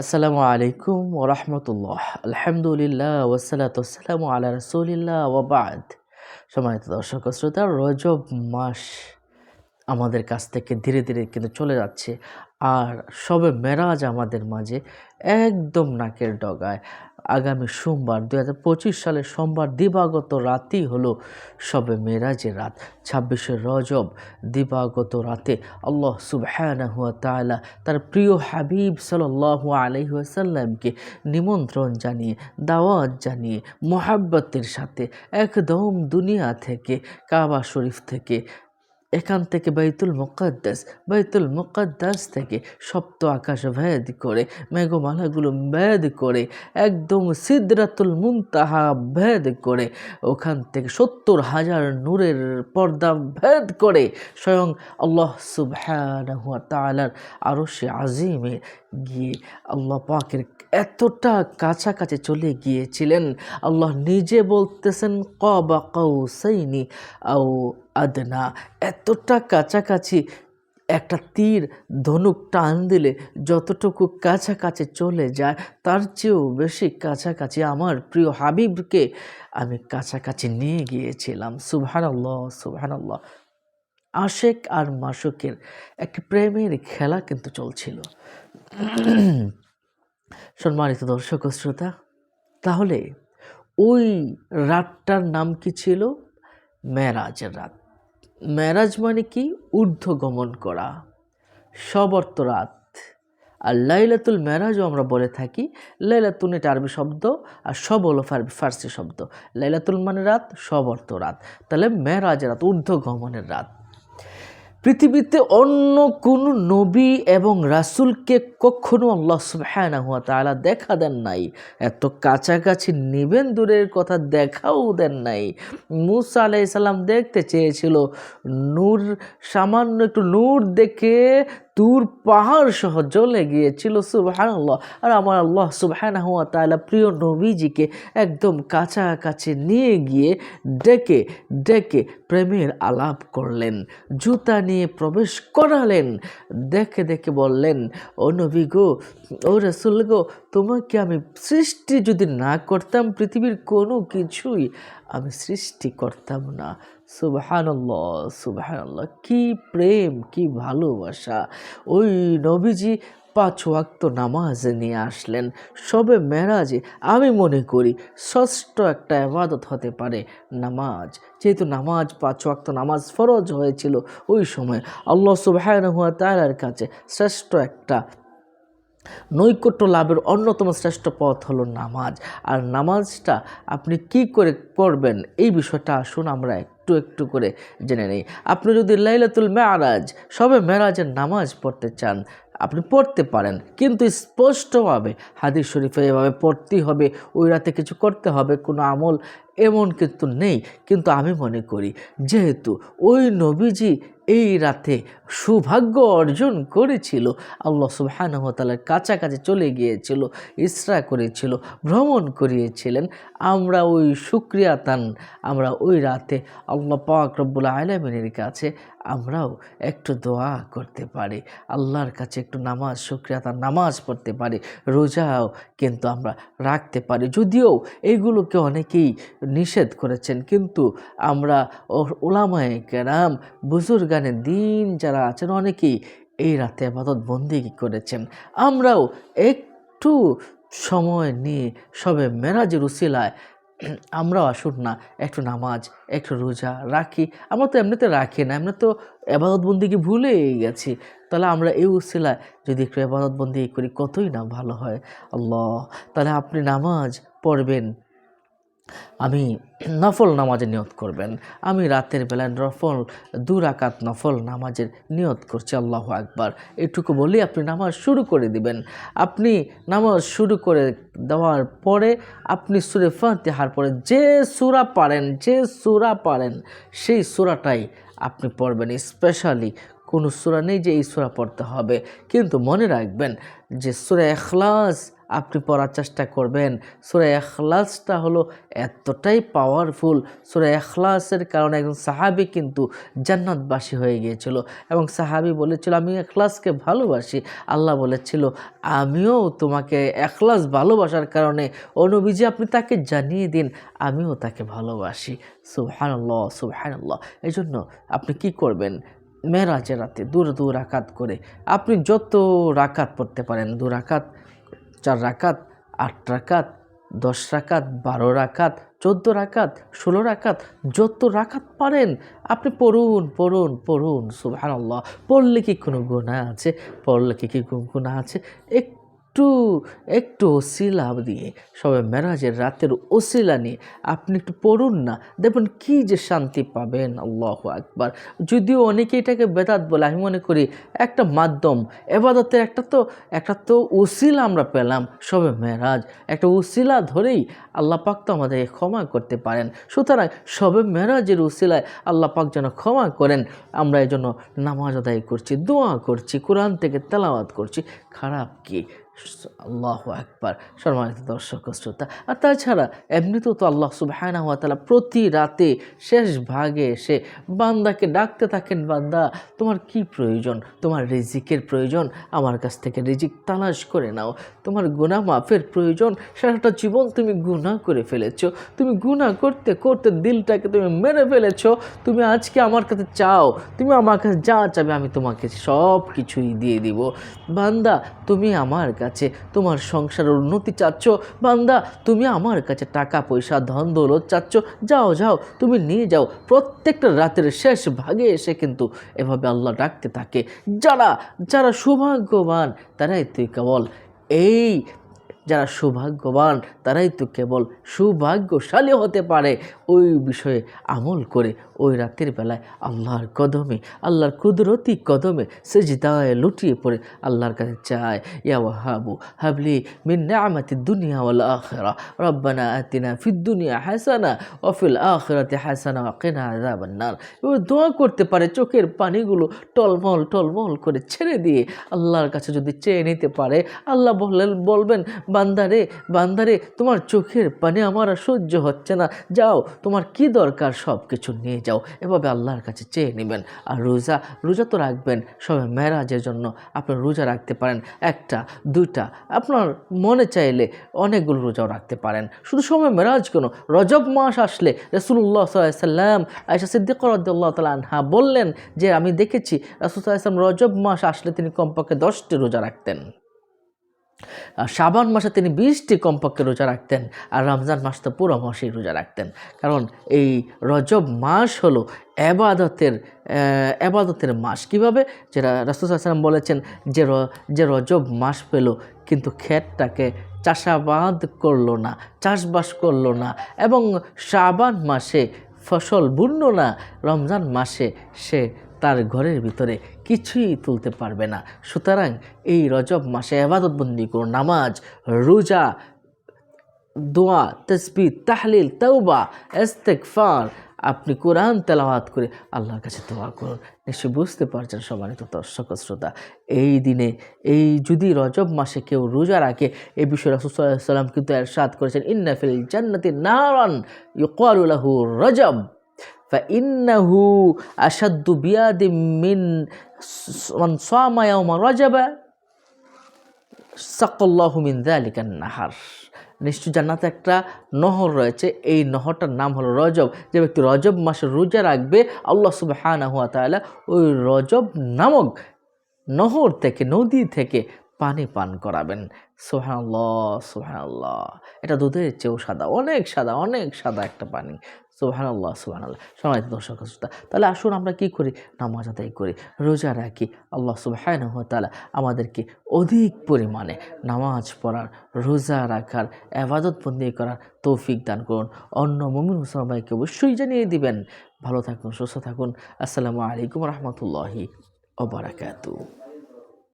আসসালামু আলাইকুম ওরহমতুল্লাহ আলহামদুলিল্লাহ ওসালাত আসসালামু আলা রসুলিল্লাহ ওবাদ সম্মানিত দর্শক শ্রোতা, রজব মাস আমাদের কাছ থেকে ধীরে ধীরে কিন্তু চলে যাচ্ছে। আর সবে মেরাজ আমাদের মাঝে একদম নাকের ডগায়। আগামী সোমবার দু হাজার পঁচিশ সালের সোমবার দিবাগত রাতই হলো সবে মেরাজের রাত। ছাব্বিশে রজব দিবাগত রাতে আল্লাহ সুবহানাহু ওয়া তাআলা তার প্রিয় হাবিব সাল্লাল্লাহু আলাইহি ওয়াসাল্লামকে নিমন্ত্রণ জানিয়ে, দাওয়াত জানিয়ে, মোহাব্বতের সাথে একদম দুনিয়া থেকে, কাবা শরীফ থেকে এখান থেকে বাইতুল মুকাদ্দাস বাইতুল মুকাদ্দাস থেকে সপ্ত আকাশ ভেদ করে, মেঘমালাগুলো ভেদ করে, একদম সিদরাতুল মুনতাহা ভেদ করে, ওখান থেকে সত্তর হাজার নূরের পর্দা ভেদ করে, স্বয়ং আল্লাহ সুবহানাহু ওয়া তাআলার আরও সে আজিমে গিয়ে আল্লাহ পাকের এতটা কাছাকাছি চলে গিয়েছিলেন। আল্লাহ নিজে বলতেছেন, কবা কৌসাইনি আও আদনা, এতটা কাছাকাছি একটা তীর ধনুক টান দিলে যতটুকু কাছাকাছি চলে যায়, তার চেয়েও বেশি কাছাকাছি আমার প্রিয় হাবিবকে আমি কাছাকাছি নিয়ে গিয়েছিলাম। সুবহান আল্লাহ সুবহান আল্লাহ আশেক আর মাসুকের একটি প্রেমের খেলা কিন্তু চলছিল। সম্মানিত দর্শক শ্রোতা, তাহলে ওই রাতটার নাম কি ছিল? মেরাজের রাত। মেরাজ মানে কি? ঊর্ধ্ব গমন করা। সবর্ত রাত আর লাইলাতুল মেরাজও আমরা বলে থাকি, লাইলাতুন এটা আরবি শব্দ আর সব হলো ফার- ফার্সি শব্দ। লাইলাতুল মানে রাত সবর্ত রাত তাহলে মেরাজ রাত ঊর্ধ্ব গমনের রাত। পৃথিবীতে অন্য কোন নবী এবং রাসুলকে কখনো আল্লাহ সুবহানাহু ওয়া তাআলা দেখা দেন নাই। এত কাছাকাছি নিবেন দূরের কথা দেখাও দেন নাই। মুসা সালাম দেখতে চেয়েছিল, নূর, সামান্য একটু নূর দেখে দূর পাহাড় সহ জ্বলে গিয়েছিল, সুবহানাল্লাহ। আর আমার আল্লাহ সুবহানাহু ওয়া তাআলা প্রিয় নবীজিকে একদম কাছাকাছি নিয়ে গিয়ে ডেকে ডেকে প্রেমের আলাপ করলেন, জুতা নিয়ে প্রবেশ করালেন, দেখে দেখে বললেন, ও নবী গো, ও রসুল গো, তোমাকে আমি সৃষ্টি যদি না করতাম, পৃথিবীর কোনো কিছুই আমি সৃষ্টি করতাম না। সুবহানাল্লাহ সুবহানাল্লাহ। কি প্রেম, কি ভালোবাসা। ওই নবীজি পাঁচ ওয়াক্ত নামাজ নিয়ে আসলেন। সবে মেরাজে, আমি মনে করি ষষ্ঠ একটা আবাদত হতে পারে নামাজ। যেহেতু নামাজ, পাঁচ ওয়াক্ত নামাজ ফরজ হয়েছিল, ওই সময় আল্লাহ ওয়া তাআলার কাছে শ্রেষ্ঠ একটা নৈকট্য লাভের অন্যতম শ্রেষ্ঠ পথ হলো নামাজ। আর নামাজটা আপনি কি করে করবেন এই বিষয়টা আসুন আমরা একটু একটু করে জেনে নিই। আপনি যদি লাইলাতুল মেয়ারাজ সবে মেরাজের নামাজ পড়তে চান, আপনি পড়তে পারেন। কিন্তু স্পষ্টভাবে হাদিস শরীফে এভাবে পড়তেই হবে, ওই রাতে কিছু করতে হবে, কোনো আমল এমন কিন্তু নেই। কিন্তু আমি মনে করি, যেহেতু ওই নবীজি এই রাতে সৌভাগ্য অর্জন করেছিল। আল্লাহ সুবহানাহু ওয়া কাছাকাছি চলে গিয়েছিল, ইসরা করেছিল, ভ্রমণ করিয়েছিলেন। আমরা ওই শুক্রিয়া তান আমরা ওই রাতে আল্লাহ পাক রব্বুল আলমিনের কাছে আমরাও একটু দোয়া করতে পারি। আল্লাহর কাছে একটু নামাজ, শুক্রিয়া তার নামাজ পড়তে পারি। রোজাও কিন্তু আমরা রাখতে পারি। যদিও এইগুলোকে অনেকেই নিষেধ করেছেন, কিন্তু আমরা ওলামায়ে কেরাম বুজুর্গানের দিন যারা আছেন অনেকেই এই রাতে আবাদত বন্দি করেছেন। আমরাও একটু সময় নিয়ে সবে মেরাজের উসিলায় আমরাও আসুন না, একটু নামাজ, একটু রোজা রাখি। আমরা তো এমনিতে রাখি না এমনি তো এবাদত বন্দিকে ভুলেই গেছি। তাহলে আমরা এই উসিলায় যদি একটু এবাদত বন্দি করি, কতই না ভালো হয়। আল্লাহ, তাহলে আপনি নামাজ পড়বেন। আমি নফল নামাজের নিয়ত করবেন। আমি রাতের বেলায় নফল, দু রাকাত নফল নামাজের নিয়ত করছি, আল্লাহ আকবার। এটুকু বলেই আপনি নামাজ শুরু করে দিবেন। আপনি নামাজ শুরু করে দেওয়ার পরে আপনি সুরে ফাতিহার পরে যে সুরা পারেন, যে সুরা পারেন, সেই সুরাটাই আপনি পড়বেন। স্পেশালি কোনো সুরা নেই যে এই সুরা পড়তে হবে। কিন্তু মনে রাখবেন যে সুরা এখলাস আপনি পড়ার চেষ্টা করবেন। সুরা এখলাসটা হলো এতটাই পাওয়ারফুল সুরা এখলাসের কারণে একজন সাহাবি কিন্তু জান্নাতবাসী হয়ে গিয়েছিল এবং সাহাবি বলেছিল, আমি এখলাসকে ভালোবাসি। আল্লাহ বলেছিল, আমিও তোমাকে এখলাস ভালোবাসার কারণে। অনুবিজি আপনি তাকে জানিয়ে দিন, আমিও তাকে ভালোবাসি। সুবহানাল্লাহ সুবহানাল্লাহ। এই জন্য আপনি কি করবেন? মেরাজের রাতে দূর দূর আকাত করে, আপনি যত রাকাত পড়তে পারেন, দু রাকাত চার রাকাত, আট রাকাত, দশ রাকাত, বারো রাকাত, চোদ্দ রাকাত, ষোলো রাকাত, যত রাকাত পারেন, আপনি পড়ুন পড়ুন পড়ুন সুবাহ পড়লে কি কোনো গুণা আছে? পড়লে কি কি গুণা আছে? একটু একটু ওসিলা দিয়ে সবে মেরাজের রাতের ওসিলা নিয়ে আপনি একটু পড়ুন না। দেখুন কি যে শান্তি পাবেন, আল্লাহ একবার যদিও অনেকে এটাকে বেদাত বলে, আমি মনে করি একটা মাধ্যম, এবাদতের একটা তো একটা তো উসিলা আমরা পেলাম, সবে মেরাজ। একটা উসিলা ধরেই আল্লাহ পাক তো আমাদেরকে ক্ষমা করতে পারেন। সুতরাং সবে মেরাজের উসিলায় আল্লাহ পাক যেন ক্ষমা করেন, আমরা এই জন্য নামাজ আদায় করছি, দোয়া করছি, কোরআন থেকে তেলাওয়াত করছি। খারাপ কি? আল্লাহ একবার সম্মানিত দর্শক শ্রোতা। আর তাছাড়া এমনিতেও তো আল্লাহ সুবাহানা হওয়া তালা প্রতি রাতে শেষ ভাগে এসে বান্দাকে ডাকতে থাকেন, বান্দা, তোমার কি প্রয়োজন? তোমার রিজিকের প্রয়োজন? আমার কাছ থেকে রিজিক তালাশ করে নাও। তোমার গুণা মাফের প্রয়োজন? সারাটা জীবন তুমি গুণা করে ফেলেছো। তুমি গুণা করতে করতে দিলটাকে তুমি মেরে ফেলেছো। তুমি আজকে আমার কাছে চাও, তুমি আমার কাছে যা চাবে আমি তোমাকে সব কিছুই দিয়ে দিব। বান্দা, তুমি আমার কাছে। তোমার সংসারের উন্নতি চাচ্ছ। বান্দা, তুমি আমার কাছে টাকা, পয়সা, ধন, দৌলত চাচ্ছ। যাও যাও, তুমি নিয়ে যাও। প্রত্যেকটা রাতের শেষ ভাগে এসে কিন্তু এভাবে আল্লাহ ডাকতে থাকে। যারা যারা সৌভাগ্যবান, তারাই তুই কেবল। এই যারা সৌভাগ্যবান, তারাই তো কেবল সৌভাগ্যশালী হতে পারে। ওই বিষয়ে আমল করে ওই রাতের বেলায় আল্লাহর কদমে, আল্লাহর কুদরতি কদমে সেজদায় লুটিয়ে পড়ে আল্লাহর কাছে চায়, ইয়া হাবু হাবলি মিন নিআমাতি দুনিয়া ওয়াল আখিরা, রব্বানা আতিনা ফিদ দুনিয়া হাসানা অফিল ফিল আখিরাতি হাসানা কিনা আযাবান নার। এবার দোয়া করতে পারে, চোখের পানিগুলো টলমল টলমল করে ছেড়ে দিয়ে আল্লাহর কাছে যদি চেয়ে নিতে পারে, আল্লাহ বললেন, বলবেন বান্দারে বান্দারে, তোমার চোখের পানে আমার আর সহ্য হচ্ছে না। যাও, তোমার কি দরকার সব কিছু নিয়ে যাও। এভাবে আল্লাহর কাছে চেয়ে নেবেন। আর রোজা রোজা তো রাখবেন সবে মেরাজের জন্য। আপনি রোজা রাখতে পারেন। একটা, দুইটা, আপনার মনে চাইলে অনেকগুলো রোজাও রাখতে পারেন। শুধু সময় মেরাজ কেন? রজব মাস আসলে রসুল্লাহ সাল্লাম আয়সা সিদ্দিক রদ্দাল্লাহ তালা আনহা বললেন যে, আমি দেখেছি রসুল সাল্লাম রজব মাস আসলে তিনি কমপক্ষে দশটি রোজা রাখতেন। শাবান মাসে তিনি বিশটি কমপক্ষে রোজা রাখতেন আর রমজান মাস তো পুরো মাসেই রোজা রাখতেন। কারণ এই রজব মাস হলো এবাদতের এবাদতের মাস। কীভাবে? যেটা রাসুসাল্লাম বলেছেন যে যে রজব মাস পেল, কিন্তু ক্ষেতটাকে চাষাবাদ করল না, চাষবাস করল না। এবং শাবান মাসে ফসল বুনল না, রমজান মাসে সে তার ঘরের ভিতরে কিছুই তুলতে পারবে না। সুতরাং এই রজব মাসে আবাদতবন্দি করুন। নামাজ, রোজা, দোয়া তসবি তাহলিল তৌবা ইস্তেকফার আপনি কোরআন তেলাওয়াত করে আল্লাহর কাছে দোয়া করুন। নিশ্চয়ই বুঝতে পারছেন সম্মানিত দর্শক শ্রোতা, এই দিনে, এই যদি রজব মাসে কেউ রোজা রাখে, এ বিষয়ে রসুসাল্লাম কিন্তু এর এরশাদ করেছেন ইন্নাফিল জান্নাতি নারান ইউকালুলাহু রজব। ইন্নাহু আসাদু বিয়াদি মিন মান সামায়াউমা রাজাবা সাকল্লাহ মিন দালিকান নাহার নিশ্চয় জান্নাতে একটা নহর রয়েছে। এই নহরটার নাম হলো রজব। যে ব্যক্তি রজব মাসে রোজা রাখবে, আল্লাহ সুবাহ হানা হুয়া তাহলে ওই রজব নামক নহর থেকে, নদী থেকে পানি পান করাবেন। সোহানাল্লাহ সোহানাল্লাহ এটা দুধের চেয়েও সাদা, অনেক সাদা অনেক সাদা একটা পানি। সোহান আল্লাহ সোহান আল্লাহ সমাজ দর্শক শ্রোতা, তাহলে আসুন আমরা কি করি? নামাজ আদায় করি, রোজা রাখি। আল্লাহ সুবাহান তালা আমাদেরকে অধিক পরিমাণে নামাজ পড়ার, রোজা রাখার আবাদত বন্দি করার তৌফিক দান করুন। অন্য মমিন হুসলাম ভাইকে অবশ্যই জানিয়ে দিবেন। ভালো থাকুন, সুস্থ থাকুন। আসসালামু আলাইকুম রহমতুল্লাহি ওবরাকাতু